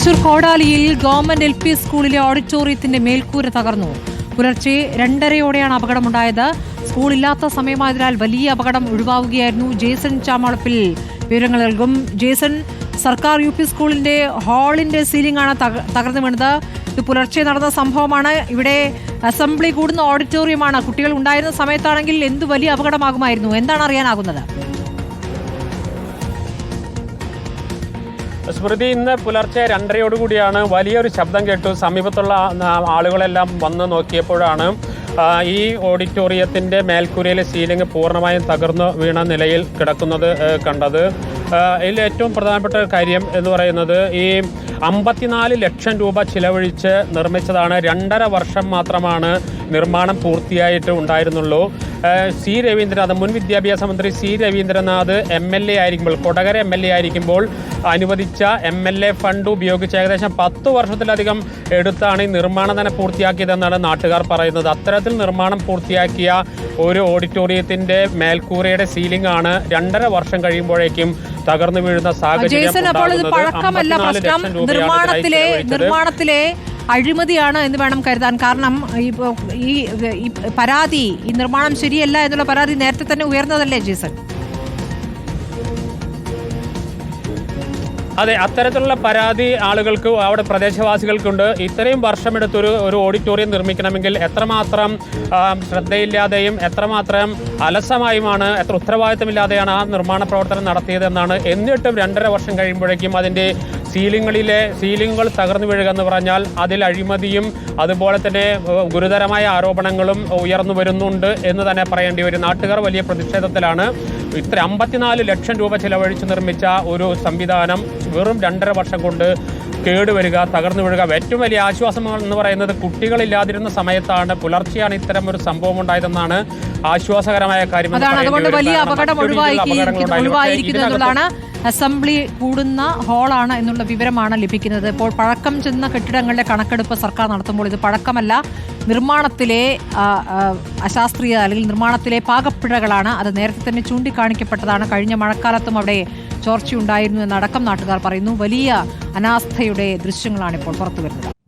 തൃശൂർ കോടാലിയിൽ government L P സ്കൂളിലെ ഓഡിറ്റോറിയത്തിന്റെ മേൽക്കൂര തകർന്നു. പുലർച്ചെ രണ്ടരയോടെയാണ് അപകടമുണ്ടായത്. സ്കൂളില്ലാത്ത സമയമായതിനാൽ വലിയ അപകടം ഒഴിവാവുകയായിരുന്നു. ജേസൺ ചാമളപ്പിൽ വിവരങ്ങൾ നൽകും. ജേസൺ സർക്കാർ യു പി സ്കൂളിന്റെ ഹാളിന്റെ സീലിംഗ് ആണ് തക- തകർന്നു വീണത് ഇത് പുലർച്ചെ നടന്ന സംഭവമാണ്. ഇവിടെ അസംബ്ലി കൂടുന്ന ഓഡിറ്റോറിയമാണ്. കുട്ടികൾ ഉണ്ടായിരുന്ന സമയത്താണെങ്കിൽ എന്ത് വലിയ അപകടമാകുമായിരുന്നു? എന്താണ് അറിയാനാകുന്നത്? സ്മൃതി ഇന്ന് പുലർച്ചെ രണ്ടരയോടുകൂടിയാണ് വലിയൊരു ശബ്ദം കേട്ടു. സമീപത്തുള്ള ആളുകളെല്ലാം വന്ന് നോക്കിയപ്പോഴാണ് ഈ ഓഡിറ്റോറിയത്തിന്റെ മേൽക്കൂരയിലെ സീലിംഗ് പൂർണമായും തകർന്നു വീണ നിലയിൽ കിടക്കുന്നത് കണ്ടത്. ഇതിൽ ഏറ്റവും പ്രധാനപ്പെട്ട കാര്യം എന്ന് പറയുന്നത് ഈ അമ്പത്തിനാല് ലക്ഷം രൂപ ചിലവഴിച്ച് നിർമ്മിച്ചതാണ്. രണ്ടര വർഷം മാത്രമാണ് നിർമ്മാണം പൂർത്തിയായിട്ട് ഉണ്ടായിരുന്നുള്ളൂ. സി രവീന്ദ്രനാഥ് മുൻ വിദ്യാഭ്യാസ മന്ത്രി C Raveendranath M L A ആയിരിക്കുമ്പോൾ കൊടകര എം എൽ എ ആയിരിക്കുമ്പോൾ അനുവദിച്ച എം എൽ എ ഫണ്ട് ഉപയോഗിച്ച് ഏകദേശം പത്ത് വർഷത്തിലധികം എടുത്താണ് ഈ നിർമ്മാണം തന്നെ പൂർത്തിയാക്കിയതെന്നാണ് നാട്ടുകാർ പറയുന്നത്. അത്തരത്തിൽ നിർമ്മാണം പൂർത്തിയാക്കിയ ഒരു ഓഡിറ്റോറിയത്തിന്റെ മേൽക്കൂരയുടെ സീലിംഗ് ആണ് രണ്ടര വർഷം കഴിയുമ്പോഴേക്കും തകർന്നു വീഴുന്ന സാഹചര്യം അപ്പോൾ ഇത് ഉണ്ടാകുന്നത്. പഴക്കമല്ല 54 പ്രശ്നം. ലക്ഷം രൂപയാണ് ഇതിനായി നിർമ്മാണത്തിലെ നിർമ്മാണത്തിലെ അഴിമതിയാണ് എന്ന് വേണം കരുതാൻ. കാരണം ഈ പരാതി ഈ നിർമ്മാണം ശരിയല്ല എന്നുള്ള പരാതി നേരത്തെ തന്നെ ഉയർന്നതല്ലേ ജീസൺ? അതെ അത്തരത്തിലുള്ള പരാതി ആളുകൾക്ക് അവിടെ പ്രദേശവാസികൾക്കുണ്ട്. ഇത്രയും വർഷമെടുത്തൊരു ഒരു ഓഡിറ്റോറിയം നിർമ്മിക്കണമെങ്കിൽ എത്രമാത്രം ശ്രദ്ധയില്ലാതെയും എത്രമാത്രം അലസമായുമാണ് എത്ര ഉത്തരവാദിത്തമില്ലാതെയാണ് ആ നിർമ്മാണ പ്രവർത്തനം നടത്തിയതെന്നാണ്. എന്നിട്ടും രണ്ടര വർഷം കഴിയുമ്പോഴേക്കും അതിന്റെ സീലിങ്ങുകളിലെ സീലിങ്ങുകൾ തകർന്നു വീഴുക എന്ന് പറഞ്ഞാൽ അതിൽ അഴിമതിയും അതുപോലെ തന്നെ ഗുരുതരമായ ആരോപണങ്ങളും ഉയർന്നു വരുന്നുണ്ട് എന്ന് തന്നെ പറയേണ്ടി വരും. നാട്ടുകാർ വലിയ പ്രതിഷേധത്തിലാണ്. ഇത്ര അമ്പത്തിനാല് ലക്ഷം രൂപ ചിലവഴിച്ച് നിർമ്മിച്ച ഒരു സംവിധാനം വെറും രണ്ടര വർഷം കൊണ്ട് കേടുവരിക തകർന്നു വീഴുക ഏറ്റവും വലിയ ആശ്വാസം എന്ന് പറയുന്നത് കുട്ടികളില്ലാതിരുന്ന സമയത്താണ്. പുലർച്ചെയാണ് ഇത്തരം ഒരു സംഭവം ഉണ്ടായതെന്നാണ് ആശ്വാസകരമായ കാര്യം അതുകൊണ്ട് വലിയ അപകടം ഒഴിവായിരിക്കുന്നു എന്നുള്ളതാണ് അസംബ്ലി കൂടുന്ന ഹാളാണ് എന്നുള്ള വിവരമാണ് ലഭിക്കുന്നത്. ഇപ്പോൾ പഴക്കം ചെന്ന കെട്ടിടങ്ങളുടെ കണക്കെടുപ്പ് സർക്കാർ നടത്തുമ്പോൾ ഇത് പഴക്കമല്ല. നിർമ്മാണത്തിലെ അശാസ്ത്രീയ അല്ലെങ്കിൽ നിർമ്മാണത്തിലെ പാകപ്പിഴകളാണ് അത് നേരത്തെ തന്നെ ചൂണ്ടിക്കാണിക്കപ്പെട്ടതാണ്. കഴിഞ്ഞ മഴക്കാലത്തും അവിടെ ചോർച്ചയുണ്ടായിരുന്നു എന്നടക്കം നാട്ടുകാർ പറയുന്നു. വലിയ അനാസ്ഥയുടെ ദൃശ്യങ്ങളാണ് ഇപ്പോൾ പുറത്തു വരുന്നത്